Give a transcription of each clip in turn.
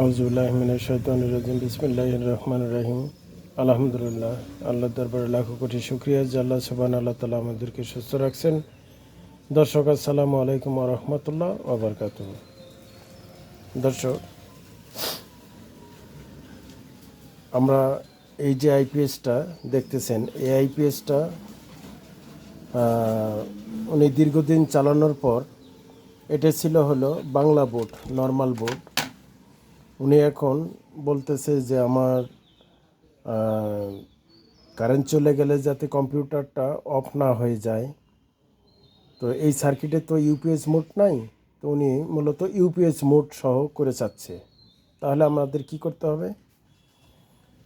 আউজুবিল্লাহমিনাশাইতানিরাজিম বিসমিল্লাহ রহমান রাহিম। আলহামদুলিল্লাহ আল্লাহ দরবারে লাখো কোটি শুক্রিয়া যে আল্লাহ সুবান আল্লাহ তালা আমাদেরকে সুস্থ রাখছেন। দর্শক, আসসালামু আলাইকুম রহমতুল্লাহ ওবরকাত দর্শক, আমরা এই যে আইপিএসটা দেখতেছেন, এই আইপিএসটা উনি দীর্ঘদিন চালানোর পর, এটা ছিল হলো বাংলা বোর্ড, নর্মাল বোর্ড। উনি এখন বলতেছে যে আমার কারেন্ট চলে গেলে যাতে কম্পিউটারটা অফ না হয়ে যায়। তো এই সার্কিটে তো ইউপিএস মোড নাই, তো উনি মূলত ইউপিএস মোড সহ করে চাচ্ছে। তাহলে আমাদের কি করতে হবে?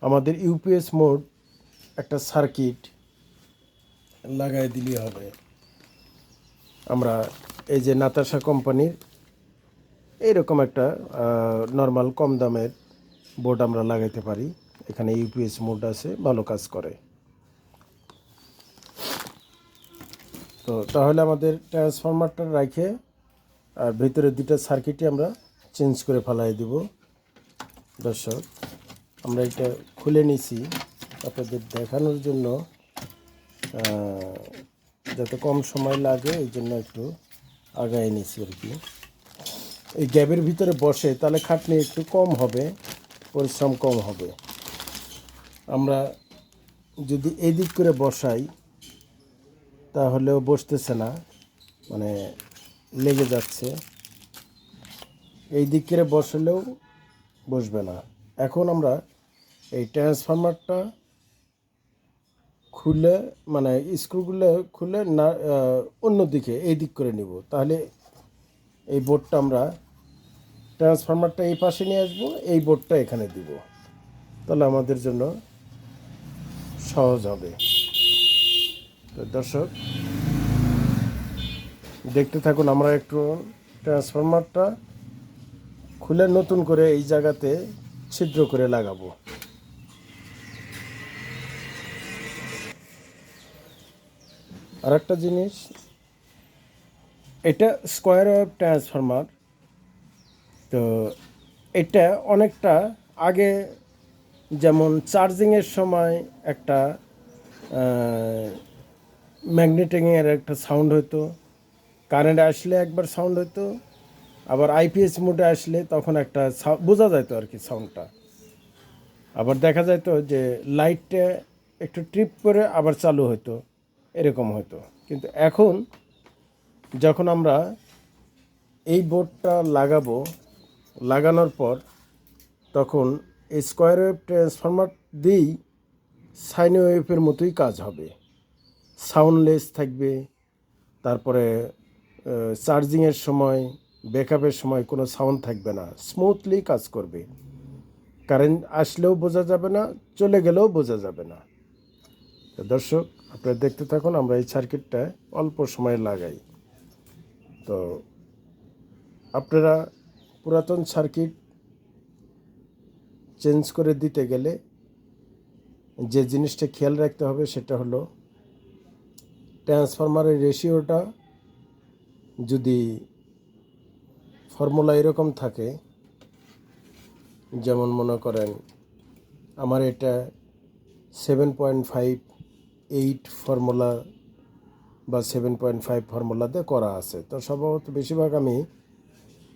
আমাদের ইউপিএস মোড একটা সার্কিট লাগাই দিলেই হবে। আমরা এই যে নাতাশা কোম্পানির এইরকম একটা নর্মাল কম দামের বোর্ড আমরা লাগাইতে পারি। এখানে ইউপিএস মোড আছে, ভালো কাজ করে। তো তাহলে আমাদের ট্রান্সফরমারটা রাখে আর ভিতরে দুটা সার্কিটই আমরা চেঞ্জ করে ফেলাই দিব। দর্শক, আমরা এটা খুলে নিছি আপনাদের দেখানোর জন্য। যাতে কম সময় লাগে, এই জন্য একটু আগায় নিছি আর কি। এই গ্যাপের ভিতরে বসে তাহলে খাটনি একটু কম হবে পরিশ্রম কম হবে। আমরা যদি এই দিক করে বসাই তাহলেও বসতেছে না মানে লেগে যাচ্ছে। এই দিক করে বসলেও বসবে না। এখন আমরা এই ট্রান্সফরমারটা খুলে মানে স্ক্রুগুলো খুলে না আহ, অন্যদিকে এই দিক করে নিব। তাহলে এই বোর্ডটা আমরা ট্রান্সফরমারটা এই পাশে নিয়ে আসব, এই বোর্ডটা এখানে দিব। তাহলে আমাদের জন্য সহজ হবে। তো দর্শক, দেখতে থাকুন আমরা একটু ট্রান্সফরমারটা খুলে নতুন করে এই জায়গাতে ছিদ্র করে লাগাবো। আর একটা জিনিস, এটা স্কোয়ার ওয়েভ ট্রান্সফরমার। তো এটা অনেকটা আগে যেমন চার্জিংয়ের সময় একটা ম্যাগনেটিংয়ের একটা সাউন্ড হতো কারেন্ট আসলে একবার সাউন্ড হতো আবার আইপিএস মোডে আসলে তখন একটা বোঝা যেত আর কি সাউন্ডটা। আবার দেখা যেত যে লাইটটা একটু ট্রিপ করে আবার চালু হতো এরকম হতো কিন্তু এখন যখন আমরা এই বোর্ডটা লাগাবো লাগানোর পর তখন স্কোয়ার ওয়েভ ট্রান্সফরমার দিয়েই সাইন ওয়েভের মতোই কাজ হবে। সাউন্ডলেস থাকবে, তারপরে চার্জিংয়ের সময়, ব্যাকআপের সময় কোনো সাউন্ড থাকবে না। স্মুথলি কাজ করবে। কারেন্ট আসলেও বোঝা যাবে না, চলে গেলেও বোঝা যাবে না। দর্শক, আপনারা দেখতে থাকুন, আমরা এই সার্কিটটা অল্প সময় লাগাই। তো আপনারা পুরাতন সার্কিট চেঞ্জ করে দিতে গেলে যে জিনিসটা খেয়াল রাখতে হবে সেটা হলো ট্রান্সফরমারের রেশিওটা যদি ফর্মুলা এরকম থাকে, যেমন মনে করেন আমার এটা seven point five eight formula বা সেভেন পয়েন্ট ফাইভ ফর্মুলাতে করা আছে। তো সম্ভবত বেশিরভাগ আমি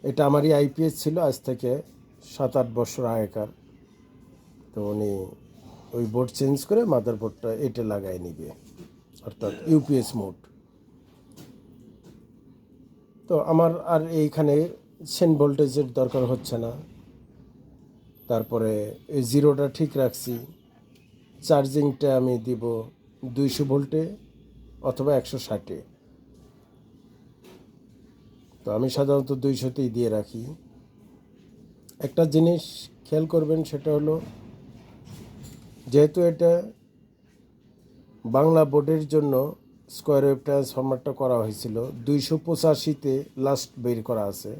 এটা আমারই আইপিএস ছিল, আজ থেকে সাত আট বছর আগেকার। তো উনি ওই বোর্ড চেঞ্জ করে মাদার বোর্ডটা এটা লাগাই নিবে, অর্থাৎ ইউপিএস মোড তো আমার আর এইখানে সেন ভোল্টেজের দরকার হচ্ছে না। তারপরে এই জিরোটা ঠিক রাখছি। চার্জিংটা আমি দিব দুইশো ভোল্টে অথবা একশো ষাটে। তো আমি সাধারণত দুইশোতেই দিয়ে রাখি। একটা জিনিস খেয়াল করবেন সেটা হলো, যেহেতু এটা বাংলা বোর্ডের জন্য স্কোয়ার ওয়েভ ট্রান্সফরমারটা করা হয়েছিল, দুইশো পঁচাশিতে লাস্ট বের করা আছে।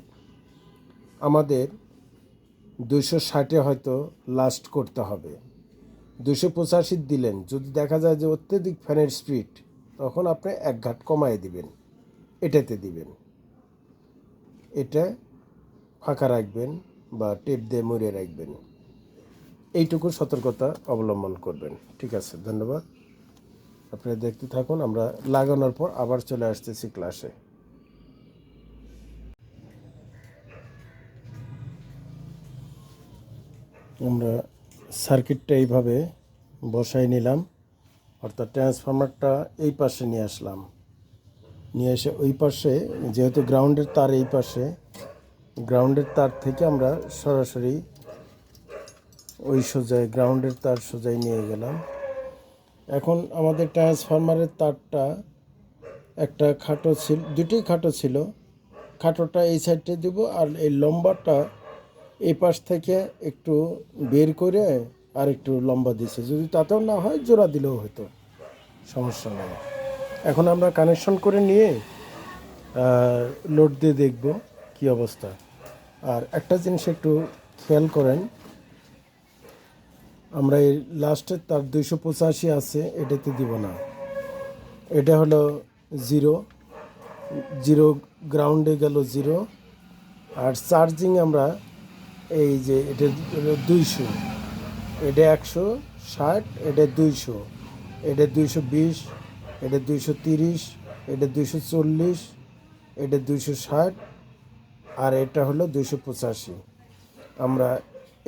আমাদের দুইশো ষাটে হয়তো লাস্ট করতে হবে। দুশো পঁচাশি দিলেন, যদি দেখা যায় যে অত্যধিক ফ্যানের স্পিড তখন আপনি এক ঘাট কমায় দিবেন, এটাতে দিবেন। এটা ফাঁকা রাখবেন বা টেপ দিয়ে মুড়ে রাখবেন। এইটুকু সতর্কতা অবলম্বন করবেন। ঠিক আছে, ধন্যবাদ। আপনারা দেখতে থাকুন, আমরা লাগানোর পর আবার চলে আসতেছি ক্লাসে আমরা সার্কিটটা এইভাবে বসাই নিলাম, অর্থাৎ ট্রান্সফর্মারটা এই পাশে নিয়ে আসলাম। নিয়ে এসে ওই পাশে, যেহেতু গ্রাউন্ডের তার এই পাশে গ্রাউন্ডের তার থেকে আমরা সরাসরি ওই সোজায় গ্রাউন্ডের তার সোজাই নিয়ে গেলাম। এখন আমাদের ট্রান্সফরমারের তারটা একটা খাটো ছিল, দুটোই খাটো ছিল। খাটোটা এই সাইডে দিব আর এই লম্বাটা এই পাশ থেকে একটু বের করে আর একটু লম্বা দিছে। যদি তাতেও না হয়, জোড়া দিলেও হতো। সমস্যা নেই। এখন আমরা কানেকশন করে নিয়ে লোড দিয়ে দেখব কি অবস্থা। আর একটা জিনিস একটু খেয়াল করেন, আমরা এই লাস্টের তার দুইশো পঁচাশি আছে, এটাতে দিব না। এটা হলো জিরো জিরো গ্রাউন্ডে গেল জিরো আর চার্জিং আমরা এই যে এটা দুইশো, এটা একশো ষাট, এটা দুইশো এটা দুইশো বিশ এটা দুইশো তিরিশ, এটা দুইশো চল্লিশ, এটা দুইশো ষাট আর এটা হলো দুইশো পঁচাশি। আমরা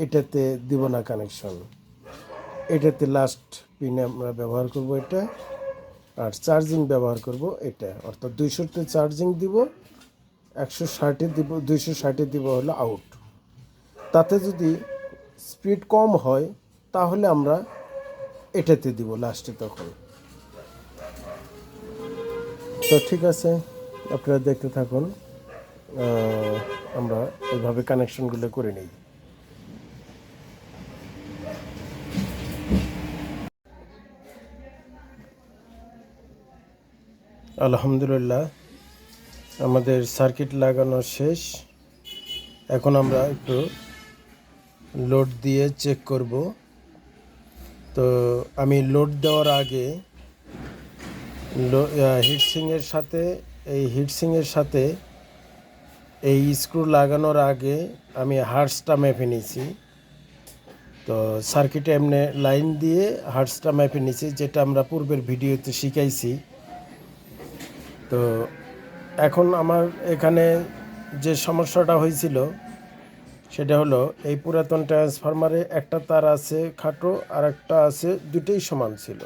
এটাতে দিব না কানেকশন এটাতে লাস্ট পিনে আমরা ব্যবহার করব এটা আর চার্জিং ব্যবহার করব এটা। অর্থাৎ দুইশোতে চার্জিং দিব, একশো ষাটে দিব, দুইশো ষাটে দিব হলো আউট তাতে যদি স্পিড কম হয়, তাহলে আমরা এটাতে দিব লাস্টে তখন। তো ঠিক আছে, আপনারা দেখতে থাকুন। আমরা এইভাবে কানেকশনগুলো করে নিই। আলহামদুলিল্লাহ, আমাদের সার্কিট লাগানো শেষ। এখন আমরা একটু লোড দিয়ে চেক করব। তো আমি লোড দেওয়ার আগে হিটসিংয়ের সাথে, এই হিটসিংয়ের সাথে এই স্ক্রু লাগানোর আগে আমি হার্সটা মেপে নিয়েছি। তো সার্কিটে এমনি লাইন দিয়ে হার্সটা মেপে নিয়েছি, যেটা আমরা পূর্বের ভিডিওতে শিখাইছি। তো এখন আমার এখানে যে সমস্যাটা হয়েছিল, সেটা হলো এই পুরাতন ট্রান্সফরমারে একটা তার আছে খাটো আর একটা আছে দুটোই সমান ছিল।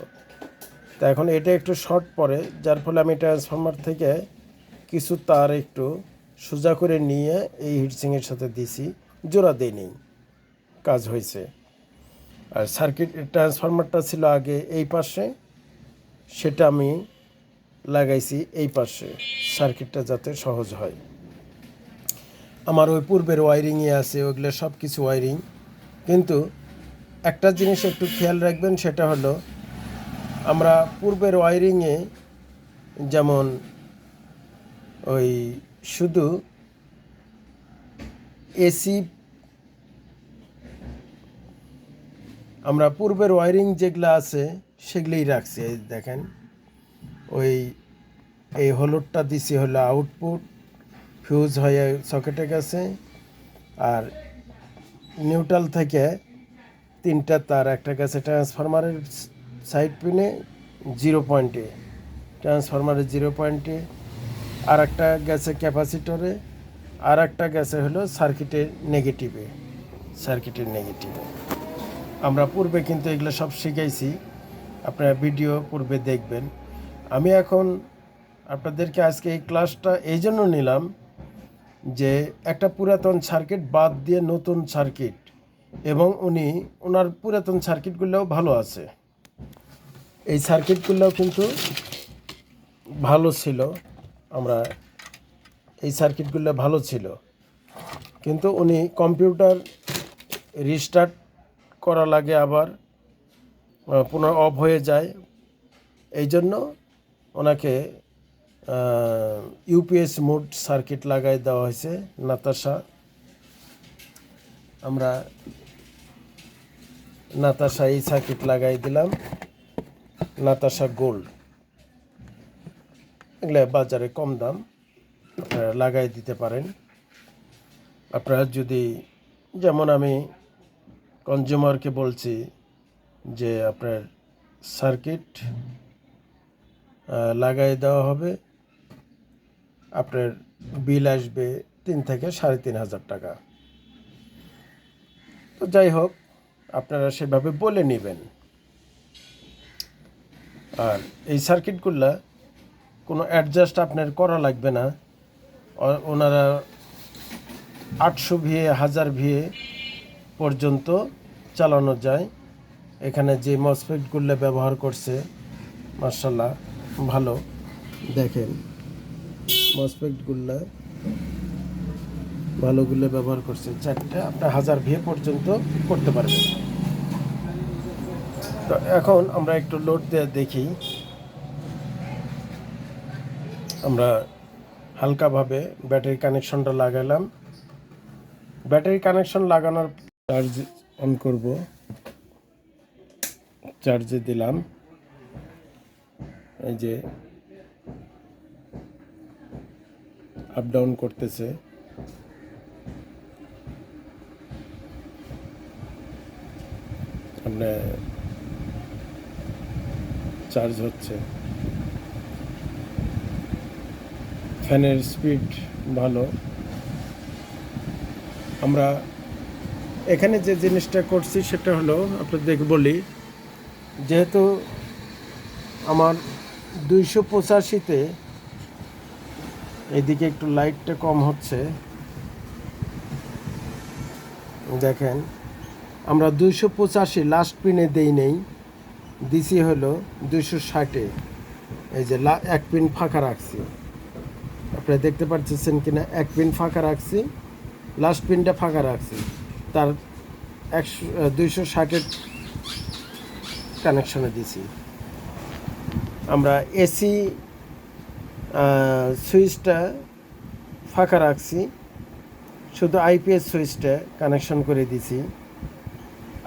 তা এখন এটা একটু শর্ট পড়ে যার ফলে আমি ট্রান্সফর্মার থেকে কিছু তার একটু সোজা করে নিয়ে এই হিটসিংয়ের সাথে দিছি, জোড়া দেয়নি কাজ হয়েছে। আর সার্কিট ট্রান্সফর্মারটা ছিল আগে এই পাশে, সেটা আমি লাগাইছি এই পাশে সার্কিটটা যাতে সহজ হয়। আমার ওই পূর্বের ওয়ারিংয়ে আছে ওইগুলো সব কিছু ওয়ারিং কিন্তু একটা জিনিস একটু খেয়াল রাখবেন, সেটা হলো আমরা পূর্বের ওয়ারিংয়ে যেমন ওই শুধু এসি, আমরা পূর্বের ওয়ারিং যেগুলো আছে সেগুলোই রাখছি, এই দেখেন। ওই, এই হলুদটা দিছি হলো আউটপুট, ফিউজ হয়ে সকেটে গেছে, আর নিউট্রাল থেকে তিনটা তার, একটা গেছে ট্রান্সফরমারের সাইড পিনে জিরো পয়েন্টে ট্রান্সফরমারের জিরো পয়েন্টে আর একটা গেছে ক্যাপাসিটরে আর একটা গেছে হলো সার্কিটের নেগেটিভে সার্কিটের নেগেটিভে। আমরা পূর্বে কিন্তু এগুলো সব শিখাইছি, আপনারা ভিডিও পূর্বে দেখবেন। আমি এখন আপনাদেরকে আজকে এই ক্লাসটা এই জন্য নিলাম যে একটা পুরাতন সার্কিট বাদ দিয়ে নতুন সার্কিট, এবং উনি ওনার পুরাতন সার্কিটগুলোও ভালো আছে। এই সার্কিটগুলো কিন্তু ভালো ছিল। আমরা এই সার্কিটগুলো ভালো ছিল। কিন্তু উনি কম্পিউটার রিস্টার্ট করা লাগে আবার পুনর অফ হয়ে যায়। এই জন্য ওনাকে ইউপিএস মোড সার্কিট লাগাই দেওয়া হয়েছে নাতাশা। আমরা নাতাশা এই সার্কিট লাগাই দিলাম। নাতাশা গোল্ড এগুলো বাজারে কম দাম। আপনারা লাগাই দিতে পারেন। আপনারা যদি, যেমন আমি কনজিউমারকে বলছি যে আপনার সার্কিট লাগাই দেওয়া হবে। আপনার বিল আসবে তিন থেকে সাড়ে তিন হাজার টাকা। তো যাই হোক, আপনারা সেভাবে বলে নেবেন। আর এই সার্কিটগুলো কোনো অ্যাডজাস্ট আপনার করা লাগবে না। ওনারা আটশো ভিএ, হাজার ভিএ পর্যন্ত চালানো যায়। এখানে যে মসফেটগুলো ব্যবহার করছে মার্শাল্লাহ ভালো। দেখেন মসফেটগুলো ভালোগুলো ব্যবহার করছে। চারটে, আপনার হাজার ভিএ পর্যন্ত করতে পারবেন। তো এখন আমরা একটু লোড দিয়ে দেখি। আমরা হালকাভাবে ব্যাটারি কানেকশনটা লাগালাম। ব্যাটারি কানেকশন লাগানোর চার্জ অন করব। চার্জে দিলাম। এই যে আপ ডাউন করতেছে। আপনার চার্জ হচ্ছে। ফ্যানের স্পিড ভালো। আমরা এখানে যে জিনিসটা করছি সেটা হলো আপনাদের বলি, যেহেতু আমার দুইশো পঁচাশিতে এদিকে একটু লাইটটা কম হচ্ছে, দেখেন, আমরা দুইশো পঁচাশি লাস্ট পিনে দেই নেই। দিছি হলো দুইশো ষাটে। এই যে এক পিন ফাঁকা রাখছি। আপনারা দেখতে পাচ্ছেন কিনা, এক পিন ফাঁকা রাখছি, লাস্ট পিনটা ফাঁকা রাখছি। তার একশো দুইশো ষাটের কানেকশনে দিছি। আমরা এসি সুইচটা ফাঁকা রাখছি। শুধু আইপিএস সুইচটা কানেকশন করে দিছি।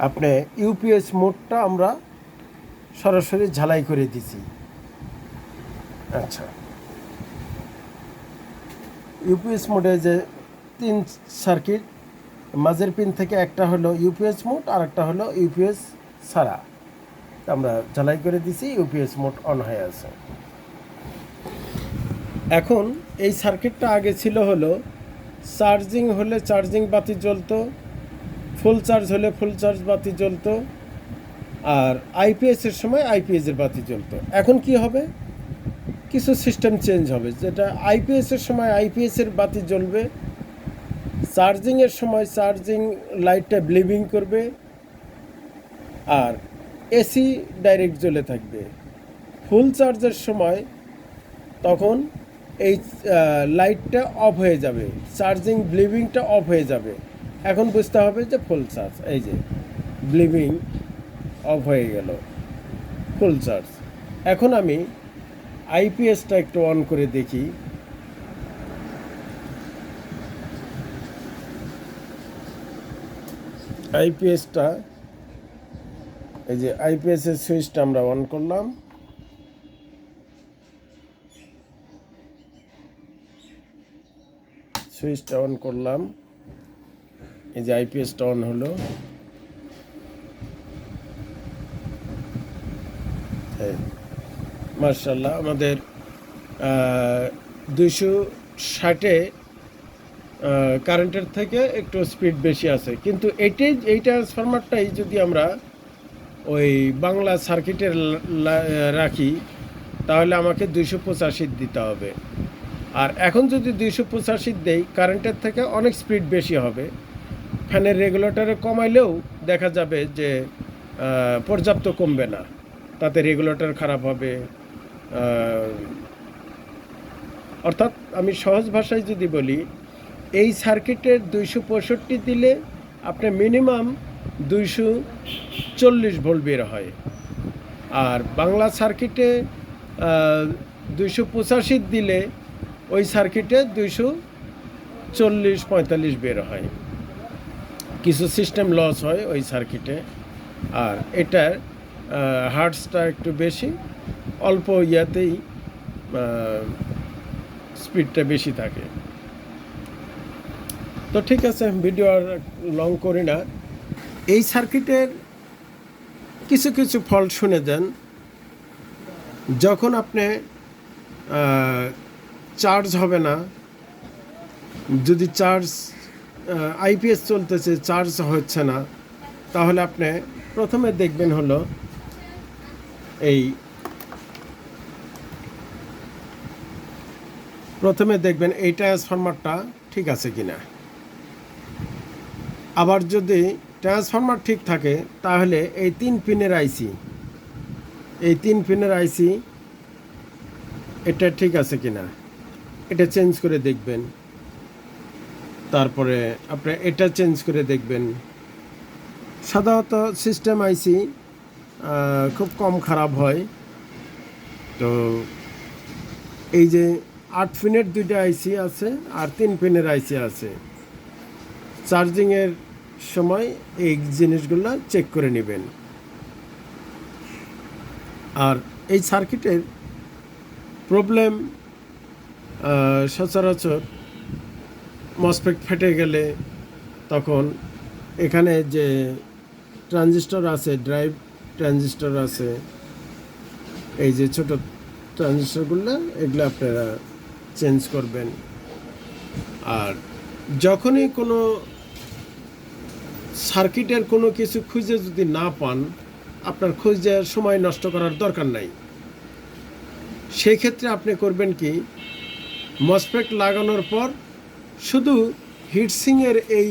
আপনি ইউপিএস মোডটা আমরা সরাসরি ঝালাই করে দিছি। আচ্ছা। ইউপিএস মোডে যে তিন সার্কিট মাঝের পিন থেকে একটা হলো ইউপিএস মোড আর একটা হলো ইউপিএস ছাড়া। আমরা ঝালাই করে দিছি ইউপিএস মোড অন হয়ে আছে। এখন এই সার্কিটটা আগে ছিল হলো চার্জিং হলে চার্জিং বাতি জ্বলতো ফুল চার্জ হলে ফুল চার্জ বাতি জ্বলতো আর আইপিএস এর সময় আইপিএস এর বাতি জ্বলতো। এখন কি হবে? কিছু সিস্টেম চেঞ্জ হবে। যেটা আইপিএস এর সময় আইপিএস এর বাতি জ্বলবে চার্জিং এর সময় চার্জিং লাইটটা ব্লিভিং করবে, আর এসি ডাইরেক্ট জ্বলে থাকবে। ফুল চার্জের সময় তখন এই লাইটটা অফ হয়ে যাবে। চার্জিং ব্লিভিংটা অফ হয়ে যাবে। এখন বুঝতে হবে যে ফুল চার্জ এই যে ব্লিভিং অফ হয়ে গেল। Full charge. এখন আমি আইপিএসটা একটু অন করে দেখি। আইপিএসটা এই যে আইপিএস এর সুইচটা আমরা অন করলাম। সুইচটা অন করলাম। এই যে আইপিএসটা অন হলো। মার্শাল্লাহ আমাদের দুইশো ষাটে কারেন্টের থেকে একটু স্পিড বেশি আছে। কিন্তু এটাই এই ট্রান্সফরমারটাই যদি আমরা ওই বাংলা সার্কিটের রাখি, তাহলে আমাকে দুইশো পঁচাশি দিতে হবে। আর এখন যদি দুইশো পঁচাশি দেই, কারেন্টের থেকে অনেক স্পিড বেশি হবে। ফ্যানের রেগুলেটরে কমাইলেও দেখা যাবে যে পর্যাপ্ত কমবে না। তাতে রেগুলেটর খারাপ হবে অর্থাৎ আমি সহজ ভাষায় যদি বলি, এই সার্কিটের দুইশো পঁয়ষট্টি দিলে আপনি মিনিমাম দুইশো চল্লিশ ভোল্ট বের হয়। আর বাংলা সার্কিটে দুইশো পঁচাশি দিলে ওই সার্কিটে দুইশো চল্লিশ পঁয়তাল্লিশ বের হয়। কিছু সিস্টেম লস হয় ওই সার্কিটে। আর এটার হার্টসটা একটু বেশি, অল্প ইয়াতেই স্পিডটা বেশি থাকে। তো ঠিক আছে ভিডিও আর লং করি না। এই সার্কিটের কিছু কিছু ফল শুনে দেন। যখন আপনি চার্জ হবে না, যদি চার্জ আইপিএস চলতেছে চার্জ হচ্ছে না, তাহলে আপনি প্রথমে দেখবেন হলো এই প্রথমে দেখবেন এই ট্রান্সফরমারটা ঠিক আছে কিনা। আবার যদি ট্রান্সফরমার ঠিক থাকে, তাহলে এই তিন পিনের আইসি এই তিন পিনের আইসি এটা ঠিক আছে কিনা, এটা চেঞ্জ করে দেখবেন। তারপরে আপনি এটা চেঞ্জ করে দেখবেন। সাধারণত সিস্টেম আইসি খুব কম খারাপ হয়। তো এই যে আট পিনের দুইটা আইসি আছে আর তিন পিনের আইসি আছে। চার্জিংয়ের সময় এই জিনিসগুলো চেক করে নেবেন। আর এই সার্কিটের প্রবলেম সচরাচর মসপেক ফেটে গেলে তখন এখানে যে ট্রানজিস্টর আছে ড্রাইভ ট্রানজিস্টর আছে। এই যে ছোট ট্রানজিস্টরগুলো, এগুলো আপনারা চেঞ্জ করবেন। আর যখনই কোনো সার্কিটের কোনো কিছু খুঁজে যদি না পান, আপনার খুঁজে সময় নষ্ট করার দরকার নাই। সেই ক্ষেত্রে আপনি করবেন কি মসপেক লাগানোর পর শুধু হিটসিংয়ের এই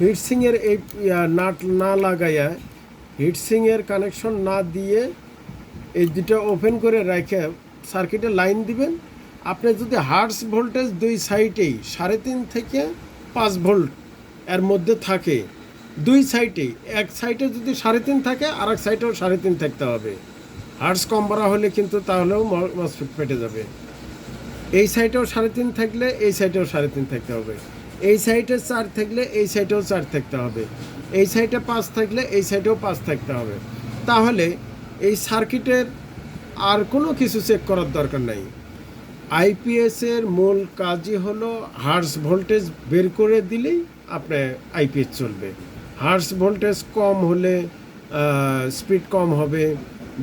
হিটসিংয়ের এই নাট না লাগাইয়া হিটসিংয়ের কানেকশন না দিয়ে এই দুটো ওপেন করে রেখে সার্কিটে লাইন দিবেন। আপনি যদি হার্স ভোল্টেজ দুই সাইডেই সাড়ে তিন থেকে পাঁচ ভোল্ট এর মধ্যে থাকে, দুই সাইডেই, এক সাইডে যদি সাড়ে তিন থাকে আর এক সাইডেও সাড়ে তিন থাকতে হবে। হার্স কম বাড়া হলে কিন্তু তাহলেও মসফিট ফেটে যাবে। এই সাইডেও সাড়ে তিন থাকলে এই সাইডেও সাড়ে তিন থাকতে হবে। এই সাইডে চার থাকলে এই সাইডেও চার থাকতে হবে। এই সাইডে পাঁচ থাকলে এই সাইডেও পাঁচ থাকতে হবে। তাহলে এই সার্কিটের আর কোনো কিছু চেক করার দরকার নাই। আইপিএসের মূল কাজই হলো হার্স ভোল্টেজ বের করে দিলেই আপনার আইপিএস চলবে। হার্স ভোল্টেজ কম হলে স্পিড কম হবে,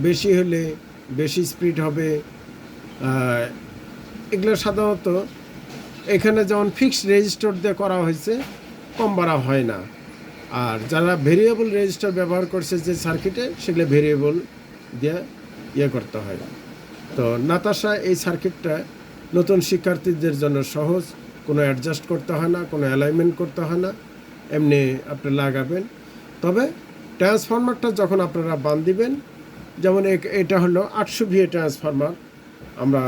বেশি হলে বেশি স্পিড হবে। এগুলো সাধারণত এখানে যেমন ফিক্সড রেজিস্টার দিয়ে করা হয়েছে, কম বাড়া হয় না। আর যারা ভেরিয়েবল রেজিস্টার ব্যবহার করছে যে সার্কিটে সেগুলো ভেরিয়েবল দিয়ে ইয়ে করতে হয়। তো নাতাশা এই সার্কিটটা নতুন শিক্ষার্থীদের জন্য সহজ, কোনো অ্যাডজাস্ট করতে হয় না, কোনো অ্যালাইনমেন্ট করতে হয় না, এমনি আপনি লাগাবেন। তবে ট্রান্সফরমারটা যখন আপনারা বান দিবেন, যেমন এটা হলো আটশো ভিএ ট্রান্সফরমার আমরা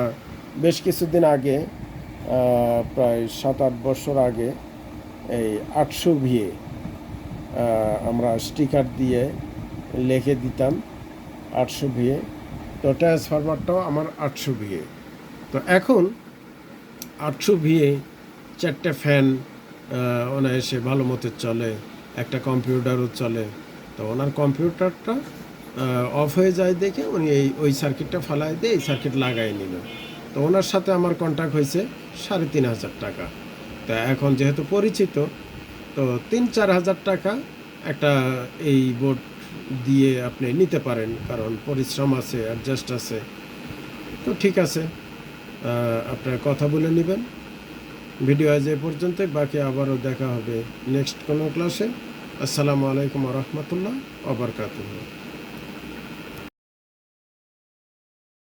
বেশ কিছুদিন আগে প্রায় সাত আট বছর আগে এই আটশো ভিএ আমরা স্টিকার দিয়ে লিখে দিতাম আটশো ভিএ তো ট্রান্সফরমারটাও আমার আটশো বিয়ে তো এখন আটশো ভিএ চারটে ফ্যান অনায়াসে ভালো মতো চলে, একটা কম্পিউটারও চলে। তো ওনার কম্পিউটারটা অফ হয়ে যায় দেখে উনি এই, ওই সার্কিটটা ফালাই দিয়ে এই সার্কিট লাগাই নিল। তো ওনার সাথে আমার কন্ট্যাক্ট হয়েছে সাড়ে তিন হাজার টাকা। তা এখন যেহেতু পরিচিত তো তিন, চার হাজার টাকা একটা এই বোর্ড দিয়ে আপনি নিতে পারেন, কারণ পরিশ্রম আছে অ্যাডজাস্ট আছে। তো ঠিক আছে আপনার কথা বলে নেবেন। ভিডিও আজ এ পর্যন্ত বাকি আবারও দেখা হবে নেক্সট কোনো ক্লাসে। আসসালামু আলাইকুম রহমতুল্লাহ আবরকাতুহ